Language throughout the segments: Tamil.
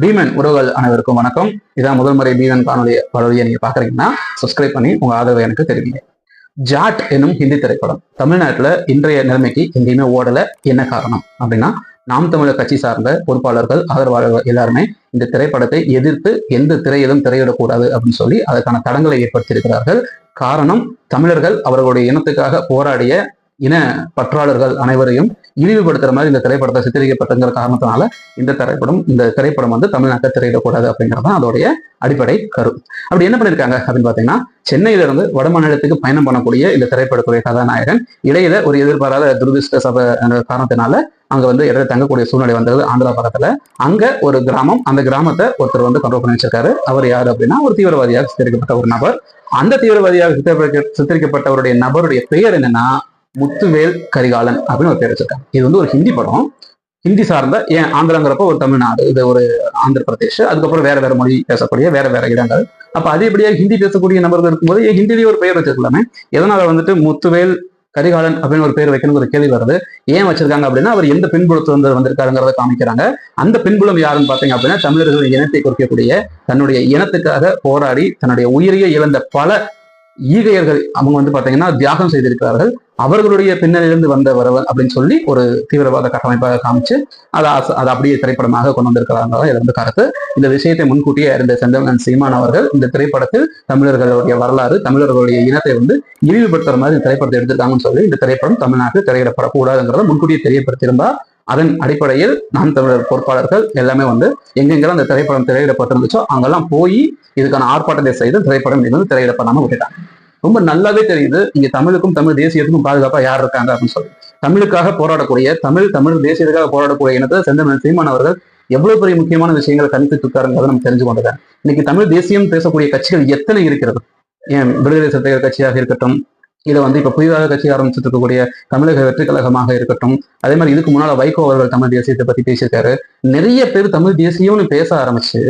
பீமன் உறவுகள் அனைவருக்கும் வணக்கம். இதான் முதல் முறை பீமன் காணொலி பரவலியை நீங்க பாக்குறீங்கன்னா சப்ஸ்கிரைப் பண்ணி உங்க ஆதரவை எனக்கு தெரிவிங்க. ஜாட் என்னும் ஹிந்தி திரைப்படம். தமிழ்நாட்டுல இன்றைய நிலைமைக்கு எங்கேயுமே ஓடல. என்ன காரணம் அப்படின்னா நாம் தமிழர் கட்சி சார்ந்த பொறுப்பாளர்கள் ஆதரவாளர்கள் எல்லாருமே இந்த திரைப்படத்தை எதிர்த்து எந்த திரையிலும் திரையிடக்கூடாது அப்படின்னு சொல்லி அதற்கான தடங்களை ஏற்படுத்தியிருக்கிறார்கள். காரணம் தமிழர்கள் அவர்களுடைய இனத்துக்காக போராடிய இன பற்றாளர்கள் அனைவரையும் இழிவுபடுத்துற மாதிரி இந்த திரைப்படத்தை சித்தரிக்கப்பட்டங்கிற காரணத்தினால இந்த திரைப்படம் இந்த திரைப்படம் வந்து தமிழ்நாட்டை திரையிடக்கூடாது அப்படிங்கிறது தான் அதோடைய அடிப்படை கரு. அப்படி என்ன பண்ணிருக்காங்க அப்படின்னு பாத்தீங்கன்னா சென்னையில இருந்து வடமாநிலத்துக்கு பயணம் பண்ணக்கூடிய இந்த திரைப்படத்துடைய கதாநாயகன் இடையில ஒரு எதிர்பாராத துரதிருஷ்ட சபை காரணத்தினால அங்க வந்து இடையில தங்கக்கூடிய சூழ்நிலை வந்தது. ஆந்திரா பக்கத்துல அங்க ஒரு கிராமம் அந்த கிராமத்தை ஒருத்தர் வந்து கண்ட்ரோல் பண்ணி வச்சிருக்காரு. அவர் யாரு அப்படின்னா ஒரு தீவிரவாதியாக சித்தரிக்கப்பட்ட ஒரு நபர். அந்த தீவிரவாதியாக சித்தரிக்கப்பட்டவருடைய நபருடைய பெயர் என்னன்னா முத்துவேல் கரிகாலன் அப்படின்னு ஒரு பேர் வச்சிருக்காங்க. இது வந்து ஒரு ஹிந்தி படம். ஹிந்தி சார்ந்த ஏன் ஆந்திராங்கிறப்ப ஒரு தமிழ்நாடு இது ஒரு ஆந்திர பிரதேஷ் அதுக்கப்புறம் வேற வேற மொழி பேசக்கூடிய வேற வேற இடங்கள். அப்ப அதிகப்படியாக ஹிந்தி பேசக்கூடிய நபர்கள் இருக்கும்போது ஏன் ஹிந்திலேயே ஒரு பெயர் வச்சிருக்கலாமே? எதனால வந்துட்டு முத்துவேல் கரிகாலன் அப்படின்னு ஒரு பேர் வைக்கணும் ஒரு கேள்வி வருது. ஏன் வச்சிருக்காங்க அப்படின்னா அவர் எந்த பின்புலத்துல வந்து வந்திருக்காருங்கிறத காமிக்கிறாங்க. அந்த பின்புலம் யாருன்னு பாத்தீங்க அப்படின்னா தமிழர்கள் இனத்தை குறிக்கக்கூடிய தன்னுடைய இனத்துக்காக போராடி தன்னுடைய உயிரியை இழந்த பல ஈகையர்கள் அவங்க வந்து பாத்தீங்கன்னா தியாகம் செய்திருக்கிறார்கள். அவர்களுடைய பின்னணியிலிருந்து வந்த வரவன் அப்படின்னு சொல்லி ஒரு தீவிரவாத கட்டமைப்பாக காமிச்சு அதை அதை அப்படியே திரைப்படமாக கொண்டு வந்திருக்கிறாங்க இது வந்து கருத்து. இந்த விஷயத்தை முன்கூட்டியே அறிந்த செந்தமன் சீமான் அவர்கள் இந்த திரைப்படத்தில் தமிழர்களுடைய வரலாறு தமிழர்களுடைய இனத்தை வந்து இழிவுபடுத்துற மாதிரி திரைப்படத்தை எடுத்திருக்காங்கன்னு சொல்லி இந்த திரைப்படம் தமிழ்நாட்டில் திரையிடப்படக்கூடாதுங்கிறத முன்கூட்டியே தெரியப்படுத்தியிருந்தா அதன் அடிப்படையில் நாம் தமிழர் பொறுப்பாளர்கள் எல்லாமே வந்து எங்கெங்கெல்லாம் அந்த திரைப்படம் திரையிடப்பட்டிருந்துச்சோ அங்கெல்லாம் போய் இதுக்கான ஆர்ப்பாட்டத்தை செய்து திரைப்படம் வந்து திரையிடப்படாம விட்டுட்டாங்க. ரொம்ப நல்லாவே தெரியுது. இங்க தமிழுக்கும் தமிழ் தேசியத்துக்கும் பாதுகாப்பா யார் இருக்காங்க அப்படின்னு சொல்லி. தமிழுக்காக போராடக்கூடிய தமிழ் தமிழ் தேசியத்துக்காக போராடக்கூடிய இனத்தை செந்தமிழ் சீமான் அவர்கள் எவ்வளவு பெரிய முக்கியமான விஷயங்களை கணித்து இருக்காருங்கிறத நம்ம தெரிஞ்சு கொண்டுதான் இன்னைக்கு தமிழ் தேசியம் பேசக்கூடிய கட்சிகள் எத்தனை இருக்கிறது? ஏன் விடுதலை சிறுத்தைகள் கட்சியாக இருக்கட்டும் இதை வந்து இப்ப புதிதாக கட்சி ஆரம்பிச்சுட்டு இருக்கக்கூடிய தமிழக வெற்றி கழகமாக இருக்கட்டும் அதே மாதிரி இதுக்கு முன்னால வைகோ அவர்கள் தமிழ் தேசியத்தை பத்தி பேசியிருக்காரு. நிறைய பேர் தமிழ் தேசியம்னு பேச ஆரம்பிச்சு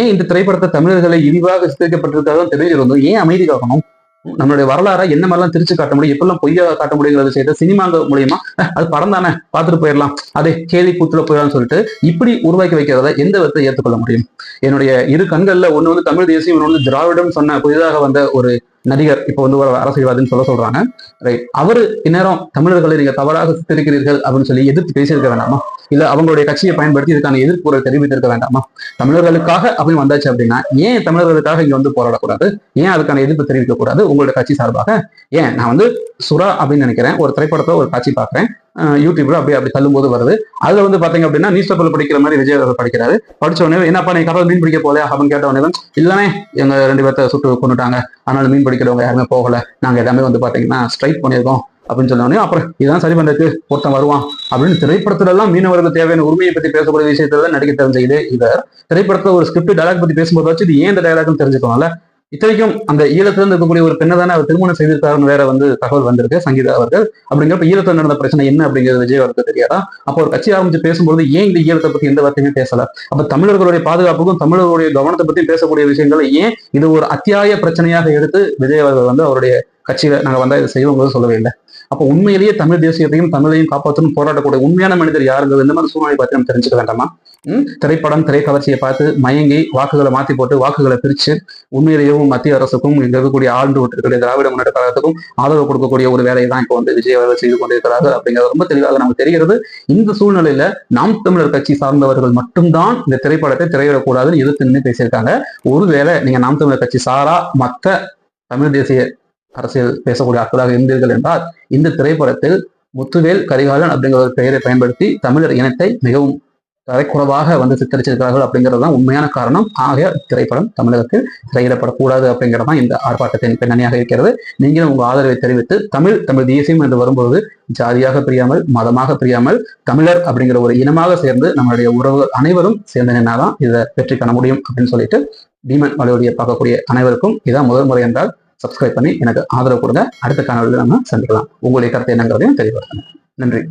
ஏன் இந்த திரைப்படத்தை தமிழர்களை இழிவாக சித்தரிக்கப்பட்டிருக்காதான் தெரிஞ்சிருந்தோம்? ஏன் அமைதி காக்கணும் நம்மளுடைய வரலாறை என்ன மாதிரிலாம் திருச்சு காட்ட முடியும்? எப்பெல்லாம் பொய்யா காட்ட முடியுங்கிறத செய்த சினிமாங்க மூலியமா அது படம் தானே பார்த்துட்டு போயிடலாம். அதே கேலி கூத்துல போயிடலாம்னு சொல்லிட்டு இப்படி உருவாக்கி வைக்கிறத எந்த விதத்தை ஏற்றுக்கொள்ள முடியும்? என்னுடைய இரு கண்கள்ல ஒன்னு வந்து தமிழ் தேசியம் ஒன்று வந்து திராவிடம் சொன்ன புதிதாக வந்த ஒரு நடிகர் இப்போ வந்து ஒரு அரசியல்வாதின்னு சொல்ல சொல்றாங்க. ரைட் அவரு இந்நேரம் தமிழர்களை நீங்க தவறாக சித்தரிக்கிறீர்கள் அப்படின்னு சொல்லி எதிர்த்து பேசியிருக்க வேண்டாமா? இல்ல அவங்களுடைய கட்சியை பயன்படுத்தி இதுக்கான எதிர்ப்புரை தெரிவித்திருக்க வேண்டாமா? தமிழர்களுக்காக அப்படின்னு வந்தாச்சு அப்படின்னா ஏன் தமிழர்களுக்காக இங்க வந்து போராடக்கூடாது? ஏன் அதுக்கான எதிர்ப்பு தெரிவிக்க கூடாது உங்களுடைய கட்சி சார்பாக. ஏன்? நான் வந்து சுரா அப்படின்னு நினைக்கிறேன். ஒரு திரைப்படத்தை ஒரு காட்சி பாக்குறேன் யூடியூப்ல அப்படியே அப்படி தள்ளும் போது வருது. அதுல வந்து பாத்தீங்க அப்படின்னா நியூஸ் பேப்பர்ல படிக்கிற மாதிரி விஜய் அவர்கள் படிக்கிறாரு. படிச்ச உடனே என்னப்பா நீ கடவுள் மீன் பிடிக்க போல அப்படின்னு கேட்ட உடனே இல்லனே எங்க ரெண்டு பேர்த்த சுட்டு கொண்டுட்டாங்க அதனால மீன் பிடிக்கிறவங்க யாருமே போகல. நாங்க எல்லாமே வந்து பாத்தீங்கன்னா ஸ்ட்ரைக் பண்ணியிருக்கோம். அப்படின்னு சொன்னோடனே அப்புறம் இதான் சரி பண்றதுக்கு ஒருத்தன் வருவான். அப்படின்னு திரைப்படத்துல எல்லாம் மீனவர்களுக்கு தேவையான உரிமையை பத்தி பேசக்கூடிய விஷயத்துல நடிக்க தெரிஞ்ச இதே இவர். திரைப்படத்துல ஒரு ஸ்கிரிப்ட் டயலாக் பத்தி பேசும்போது வச்சு இது ஏன் இந்த டயலாக்னு தெரிஞ்சுக்கோம்ல இத்தனைக்கும் அந்த ஈழத்துல இருந்து இருக்கக்கூடிய ஒரு பெண்ணை தானே அவர் திருமணம் செய்திருக்காருன்னு வேற வந்து தகவல் வந்திருக்கு சங்கீதா அவர்கள். அப்படிங்கிறப்ப ஈழத்துல நடந்த பிரச்சனை என்ன அப்படிங்கிறது விஜய் அவருக்கு தெரியாதா? அப்போ ஒரு கட்சி ஆரம்பிச்சு பேசும்போது ஏன் இந்த ஈழத்தை பத்தி எந்த வார்த்தையுமே பேசல? அப்ப தமிழர்களுடைய பாதுகாப்புக்கும் தமிழர்களுடைய கவனத்தை பத்தி பேசக்கூடிய விஷயங்களை ஏன் இது ஒரு அத்தியாய பிரச்சனையாக எடுத்து விஜய் அவர்கள் வந்து அவருடைய கட்சியில நாங்க வந்தா இதை செய்வோங்கிறது சொல்லவே இல்லை? அப்போ உண்மையிலேயே தமிழ் தேசியத்தையும் தமிழையும் காப்பாற்றணும் போராடக்கூடிய உண்மையான மனிதர் யாருங்கிறது இந்த மாதிரி சூழ்நிலை பார்த்து நம்ம தெரிஞ்சுக்க வேண்டாமா? திரைப்படம் திரைக்கவர்ச்சியை பார்த்து மயங்கி வாக்குகளை மாத்தி போட்டு வாக்குகளை பிரிச்சு உண்மையிலேயும் மத்திய அரசுக்கும் இங்க இருக்கக்கூடிய ஆண்டு இருக்கக்கூடிய திராவிட முன்னேற்ற கழகத்துக்கும் ஆதரவு கொடுக்கக்கூடிய ஒரு வேலையை தான் இப்போ வந்து விஜய் அவர்கள் செய்து கொண்டிருக்கிறார்கள் அப்படிங்கிறது ரொம்ப தெளிவாக நமக்கு தெரிகிறது. இந்த சூழ்நிலையில நாம் தமிழர் கட்சி சார்ந்தவர்கள் மட்டும்தான் இந்த திரைப்படத்தை திரையிடக்கூடாதுன்னு எதிர்த்து நின்று பேசியிருக்காங்க. ஒருவேளை நீங்க நாம் தமிழர் கட்சி சாரா மற்ற தமிழ் தேசிய அரசியல் பேசக்கூடிய ஆட்களாக இருந்தீர்கள் என்றால் இந்த திரைப்படத்தில் முத்துவேல் கரிகாலன் அப்படிங்கிற ஒரு பெயரை பயன்படுத்தி தமிழர் இனத்தை மிகவும் தரைக்குறவாக வந்து சித்தரிச்சிருக்கிறார்கள் அப்படிங்கிறது தான் உண்மையான காரணம். ஆகிய திரைப்படம் தமிழகத்தில் திரையிடப்படக்கூடாது அப்படிங்கிறது தான் இந்த ஆர்ப்பாட்டத்தின் பின்னணியாக இருக்கிறது. நீங்களும் உங்கள் ஆதரவை தெரிவித்து தமிழ் தமிழ் தேசியம் என்று வரும்போது ஜாதியாக பிரியாமல் மதமாக பிரியாமல் தமிழர் அப்படிங்கிற ஒரு இனமாக சேர்ந்து நம்மளுடைய உறவுகள் அனைவரும் சேர்ந்து நின்னாதான் இதை வெற்றி காண முடியும் அப்படின்னு சொல்லிட்டு பீமன் வலுவலியை பார்க்கக்கூடிய அனைவருக்கும் இதான் முதல் முறை என்றால் சப்ஸ்கிரைப் பண்ணி எனக்கு ஆதரவு கொடுங்க. அடுத்த காணொலியில் நம்ம சந்திக்கலாம். உங்களுடைய கருத்து என்னங்கிறதையும் தெளிவுபடுத்தணும். நன்றி.